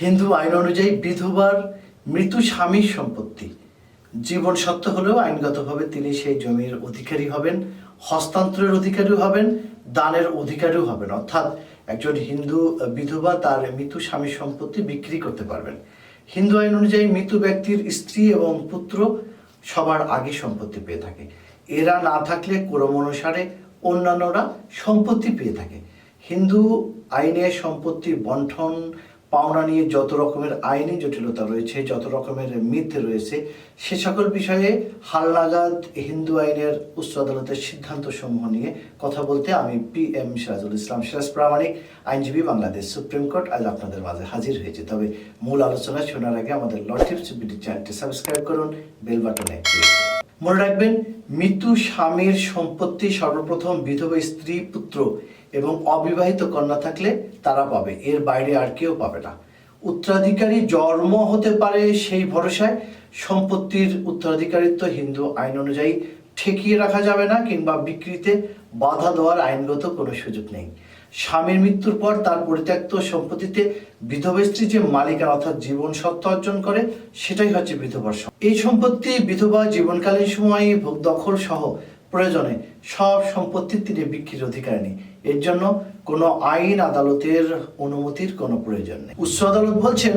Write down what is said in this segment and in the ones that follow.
হিন্দু আইন অনুযায়ী বিধবার মৃত স্বামীর সম্পত্তি। জীবন সত্য হলেও আইনগতভাবে তিনি সেই জমির অধিকারী হবেন, হস্তান্তরের অধিকারী হবেন, দানের অধিকারীও হবেন। অর্থাৎ একজন হিন্দু বিধবা তার মৃত স্বামীর সম্পত্তি বিক্রি করতে পারবেন। হিন্দু আইন অনুযায়ী মৃত্যু ব্যক্তির স্ত্রী এবং পুত্র সবার আগে সম্পত্তি পেয়ে থাকে। এরা না থাকলে ক্রম অনুসারে অন্যান্যরা সম্পত্তি পেয়ে থাকে। হিন্দু আইনে সম্পত্তি বন্টন পাওনা নিয়ে যত রকমের আইনি জটিলতা রয়েছে, যত রকমের মিথ রয়েছে, সে সকল বিষয়ে হালনাগাদ হিন্দু আইনের উচ্চ আদালতের সিদ্ধান্ত সমূহ নিয়ে কথা বলতে আমি পি এম সিরাজুল ইসলাম সিরাজ প্রামাণিক, আইনজীবী বাংলাদেশ সুপ্রিম কোর্ট আজ আপনাদের মাঝে হাজির হয়েছে তবে মূল আলোচনা শোনার আগে আমাদের লটিপস বিডি চ্যানেলটি সাবস্ক্রাইব করুন, বেল বাটনে। মনে রাখবেন, মৃত্যু স্বামীর সম্পত্তি সর্বপ্রথম বিধবা স্ত্রী পুত্র এবং অবিবাহিত কন্যা থাকলে তারা পাবে। এর বাইরে আর কেউ পাবে না। উত্তরাধিকারী জন্ম হতে পারে সেই ভরসায়। সম্পত্তির উত্তরাধিকারিত্ব হিন্দু আইন অনুযায়ী ঠেকিয়ে রাখা যাবে না কিংবা বিক্রিতে বাধা দেওয়ার আইনগত কোনো সুযোগ নেই। স্বামীর মৃত্যুর পর তার পরিত্যক্ত সম্পত্তিতে বিধবা স্ত্রী যে মালিকানা অর্থাৎ জীবন সত্ত্ব অর্জন করে, সেটাই হচ্ছে বিধবার এই সম্পত্তি বিধবা জীবনকালীন সময়ে ভোগ দখল সহ প্রয়োজনে সব সম্পত্তি তিনি বিক্রির অধিকার নেই এর জন্য কোনো আইন আদালতের অনুমতির কোনো প্রয়োজন নেই। উচ্চ আদালত বলছেন,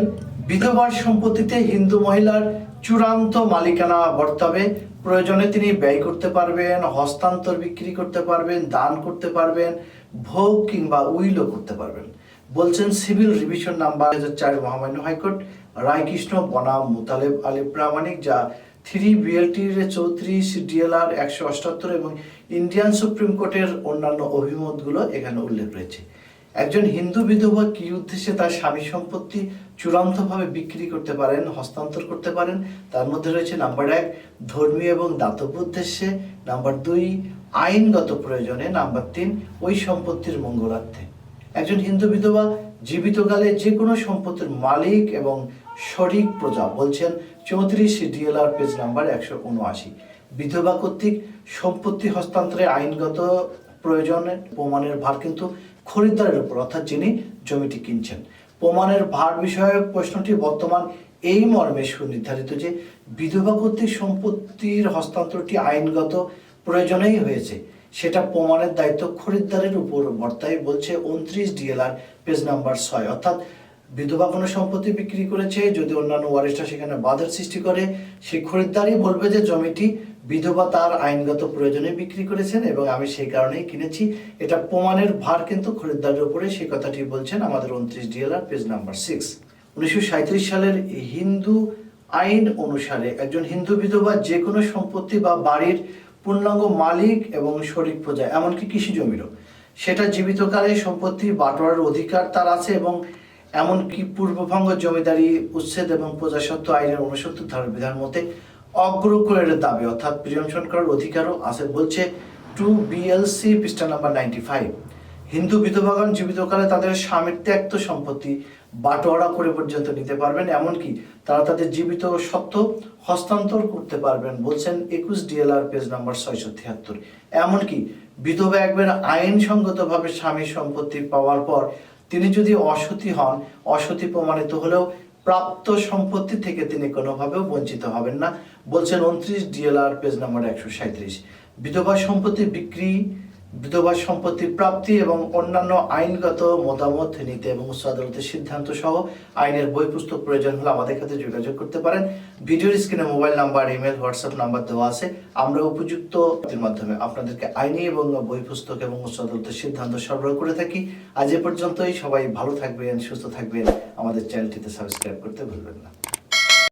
বিধবার সম্পত্তিতে হিন্দু মহিলার চূড়ান্ত মালিকানা বর্তাবে, প্রয়োজনে তিনি ব্যয় করতে পারবেন, হস্তান্তর বিক্রি করতে পারবেন, দান করতে পারবেন, ভোগ কিংবা উইলও করতে পারবেন। বলছেন, সিভিল রিভিশন নাম্বার দু হাজার চার মহামান্য হাইকোর্ট, রায়কৃষ্ণ বনাম মুতালেব আলী প্রামাণিক যা থ্রি বিএলটির চৌত্রিশ, ডিএলআর একশো অষ্টাত্তর এবং ইন্ডিয়ান সুপ্রিম কোর্টের অন্যান্য অভিমতগুলো এখানে উল্লেখ রয়েছে। একজন হিন্দু বিধবা কি উদ্দেশ্যে তার স্বামী সম্পত্তি চূড়ান্তভাবে বিক্রি করতে পারেন, হস্তান্তর করতে পারেন? তার মধ্যে রয়েছে নাম্বার এক, ধর্মীয় এবং দাতব্য উদ্দেশ্যে। নাম্বার দুই, আইনগত প্রয়োজনে। নাম্বার তিন, ওই সম্পত্তির মঙ্গলার্থে। একজন হিন্দু বিধবা জীবিতকালে যে কোনো সম্পত্তির মালিক এবং শরিক প্রজা বলছেন চৌত্রিশ ডিএলআর পেজ নাম্বার একশো উনআশি। বিধবা কর্তৃক সম্পত্তি হস্তান্তরে আইনগত প্রয়োজনে, প্রমাণের ভার কিন্তু খরিদ্দারের উপর, অর্থাৎ যিনি জমিটি কিনছেন। প্রমাণের ভার বিষয়ক প্রশ্নটি বর্তমান এই মর্মে সুনির্ধারিত যে বিধবা কর্তৃক সম্পত্তির হস্তান্তরটি আইনগত প্রয়োজনেই হয়েছে, সেটা প্রমাণের দায়িত্ব খরিদ্দারের উপর বর্তায় বলছে উনত্রিশ ডিএলআর পেজ নাম্বার ছয়, অর্থাৎ বিধবা কোনো সম্পত্তি বিক্রি করেছে, যদি অন্যান্য ওয়ারিশটা সেখানে বাধার সৃষ্টি করে, সেই খরিদ্দারই বলবে যে জমিটি বিধবা তার আইনগত প্রয়োজনে বিক্রি করেছেন এবং আমি সেই কারণেই কিনেছি। এটা প্রমাণের ভার কিন্তু খরিদ্দারের উপরে সেই কথাটি বলছেন আমাদের উনত্রিশ ডিএলআর, পেজ নাম্বার সিক্স উনিশশো সালের হিন্দু আইন অনুসারে একজন হিন্দু বিধবা যে কোনো সম্পত্তি বা বাড়ির পূর্ণাঙ্গ মালিক এবং শরিক প্রজা, এমনকি কৃষি জমিরও সেটা জীবিতকালে সম্পত্তি বাটোয়ারার অধিকার তার আছে এবং এমনকি পূর্বভঙ্গ জমিদারি, উচ্ছেদ এবং প্রজাসত্ব আইনের উনসত্তর ধারার বিধান মতে অগ্রকুলের দাবি অর্থাৎ প্রিয়মশন করার অধিকারও আছে বলছে টু বিএলসি পৃষ্ঠা নাম্বার নাইনটি ফাইভ। হিন্দু বিধবাগণ জীবিতকালে তাদের স্বামীর ত্যক্ত সম্পত্তি বাটোয়ারা করে পর্যন্ত নিতে পারবেন, এমনকি তারা তাদের জীবিত সত্ত্ব হস্তান্তর করতে পারবেন বলছেন একুশ ডিএলআর পেজ নাম্বার ছয়শো তিয়াত্তর। এমনকি বিধবা একবার আইনসঙ্গতভাবে স্বামীর সম্পত্তি পাওয়ার পর তিনি যদি অসতী হন, অসতী প্রমাণিত হলেও প্রাপ্ত সম্পত্তি থেকে তিনি কোনোভাবেও বঞ্চিত হবেন না। বলছেন উনত্রিশ ডিএলআর, পেজ নাম্বার একশো সাঁত্রিশ বিধবা সম্পত্তি বিক্রি বিধবা সম্পত্তি প্রাপ্তি এবং অন্যান্য আইনগত মতামত নিতে এবং উচ্চ আদালতের সিদ্ধান্ত সহ আইনের বই পুস্তক প্রয়োজন হলে আমাদের সাথে যোগাযোগ করতে পারেন। ভিডিওর স্ক্রিনে mobile number, email, WhatsApp number দেওয়া আছে। আমরা উপযুক্ত মাধ্যমে আপনাদেরকে আইনি এবং বই পুস্তক এবং উচ্চ আদালতের সিদ্ধান্ত সরবরাহ করে থাকি। আজ এ পর্যন্তই। সবাই ভালো থাকবেন, সুস্থ থাকবেন। আমাদের চ্যানেলটিতে সাবস্ক্রাইব করতে ভুলবেন না।